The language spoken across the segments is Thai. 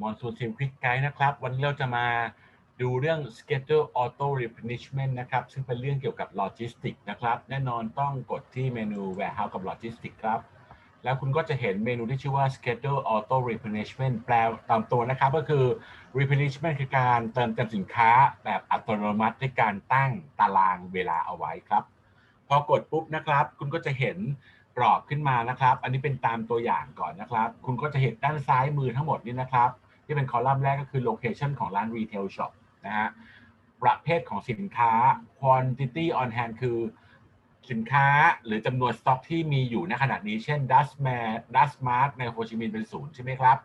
มอนซูนซิมควิกไกด์นะครับ วันนี้เราจะมาดูเรื่อง schedule auto replenishment นะครับ ซึ่งเป็นเรื่องเกี่ยวกับ logistics นะครับ แน่นอนต้องกดที่เมนู warehouse กับ logistics ครับ แล้วคุณก็จะเห็นเมนูที่ชื่อว่า schedule auto replenishment แปลตามตัวนะครับ ก็คือ replenishment คือการเติมเต็มสินค้าแบบอัตโนมัติด้วยการตั้งตารางเวลาเอาไว้ครับ พอกดปุ๊บนะครับ คุณก็จะเห็นกรอบขึ้นมานะครับ อันนี้เป็นตามตัวอย่างก่อนนะครับ คุณก็จะเห็นด้านซ้ายมือทั้งหมดนี่นะครับ ที่เป็นคอลัมน์แรกก็คือ location ของร้าน retail shop นะฮะประเภทของสินค้า quantity on hand คือสินค้าหรือจำนวนสต็อกที่มีอยู่ในขณะนี้ เช่น dust m a dust mart ในโฮจิมินห์เป็นศูนย์ใช่ไหมครับ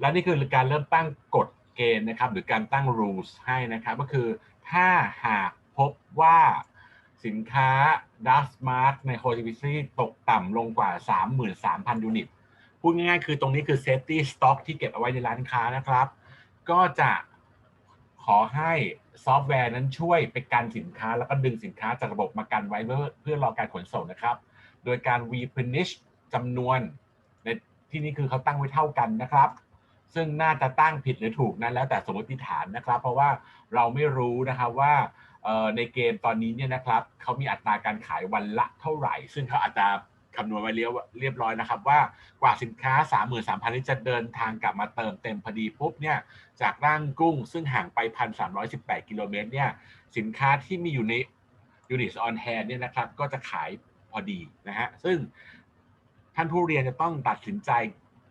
และนี่คือการเริ่มตั้งกฎเกณฑ์นะครับหรือการตั้ง rules ให้นะครับ ก็คือถ้าหากพบว่าสินค้า dust mart ในโฮจิมินห์ตกต่ำลงกว่า 33,000 ยูนิต พูดง่ายๆ คือตรงนี้คือ safety stock ที่เก็บเอาไว้ในร้านค้านะครับ ก็จะขอให้ซอฟต์แวร์นั้นช่วยไปกันสินค้า แล้วก็ดึงสินค้าจากระบบมากันไว้เพื่อเพื่อรอการขนส่งนะครับ โดยการ replenish จำนวนในที่นี้คือเขาตั้งไว้เท่ากันนะครับ ซึ่งน่าจะตั้งผิดหรือถูกนั้นแล้วแต่สมมติฐานนะครับ เพราะว่าเราไม่รู้นะครับว่าในเกมตอนนี้เนี่ยนะครับเขามีอัตราการขายวันละเท่าไหร่ ซึ่งเขาอาจจะ คำนวณไว้เรียบร้อยนะครับ ว่ากว่าสินค้า 33,000ที่จะเดินทางกลับมาเติมเต็มพอดีปุ๊บเนี่ยจากร่างกุ้งซึ่งห่างไป 1,318 กิโลเมตรเนี่ยสินค้าที่มีอยู่ใน units on hand เนี่ยนะครับก็จะขายพอดีนะฮะซึ่งท่านผู้เรียนจะต้องตัดสินใจ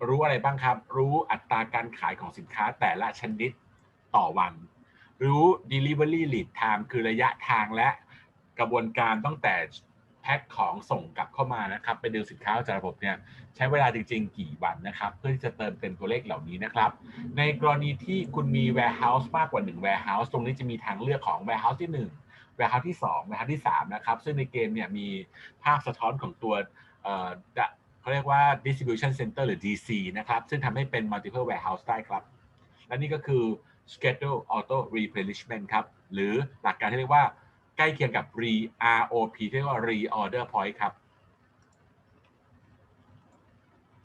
รู้อะไรบ้างครับ รู้อัตราการขายของสินค้าแต่ละชนิดต่อวัน รู้ delivery lead time คือระยะทางและกระบวนการตั้งแต่ พ็คของส่งกลับเข้ามานะครับไปดึงสินค้าจากระบบเนี่ยใช้เวลาจริง ๆ กี่วันนะครับ เพื่อที่จะเติมเต็มตัวเลขเหล่านี้นะครับ ในกรณีที่คุณมี warehouse มากกว่า 1 warehouse ตรงนี้จะมีทางเลือกของ warehouse ที่ 1 warehouse ที่ 2 warehouse ที่ 3 นะครับ ซึ่งในเกมเนี่ยมีภาพสะท้อนของตัวเขาเรียกว่า distribution center หรือ DC นะครับ ซึ่งทำให้เป็น multiple warehouse ได้ครับ และนี่ก็คือ schedule auto replenishment ครับ หรือหลักการที่เรียกว่า ใกล้เคียงกับ ROP ที่เรียกว่า reorder point ครับ